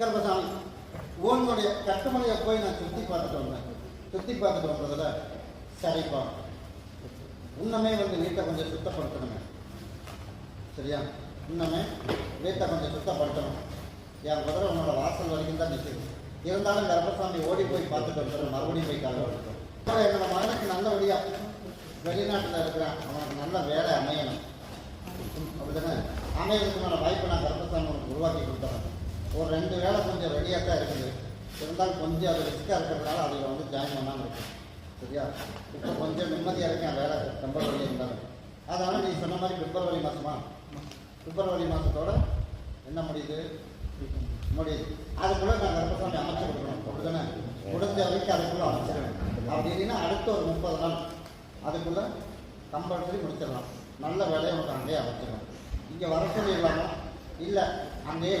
கர்பசாமி உன்னுடைய கட்டுமனையை போய் நான் சுற்றி பார்த்துட்டு வந்தேன். சுற்றி பார்த்துட்டு வந்ததில் சரிப்பா. இன்னமே வந்து வீட்டை கொஞ்சம் சுத்தப்படுத்தணுமே. சரியா? இன்னமே வீட்டை கொஞ்சம் சுத்தப்படுத்தணும். என் குதிரை உன்னோட வாசல் வரைக்கும் தான் நிற்குது இருந்தாலும் கர்பசாமி ஓடி போய் பார்த்துட்டு வந்துடும் மறுபடியும் போய் கால வச்சுட்டோம் அப்புறம் என்னோட மகனுக்கு நல்லபடியா வெளிநாட்டில் இருக்கிறான். அவனுக்கு நல்ல வேலை அமையணும். அப்படிதானே? அமையறதுக்கான வாய்ப்பு நான் கர்பசாமி உருவாக்கி கொடுத்துறேன். ஒரு ரெண்டு வேலை கொஞ்சம் ரெடியாக தான் இருக்குது. இருந்தாலும் கொஞ்சம் அது ரிஸ்க்காக இருக்கிறதுனால அதில் வந்து ஜாயின் பண்ணாமல் இருக்கு சரியா? இப்போ கொஞ்சம் நிம்மதியாக இருக்கேன் வேலை பிப்ரவரி இருந்தாலும். அதனால் நீ சொன்ன மாதிரி பிப்ரவரி மாதமா பிப்ரவரி மாதத்தோட என்ன முடியுது? முடியுது. அதுக்குள்ளே நான் கருப்பசாமி அமைச்சு கொடுக்கணும். அப்படிதானே? முடிஞ்ச வரைக்கும் அதுக்குள்ளே அமைச்சிருவேன். அப்படி இல்லைன்னா அடுத்த ஒரு முப்பது நாள் அதுக்குள்ளே கம்பல்சரி முடிச்சிடலாம். நல்ல வேலையை உனக்கு அங்கேயே அமைச்சிடலாம் இங்கே வர சொல்லி இல்லாமல் இல்லை அங்கேயே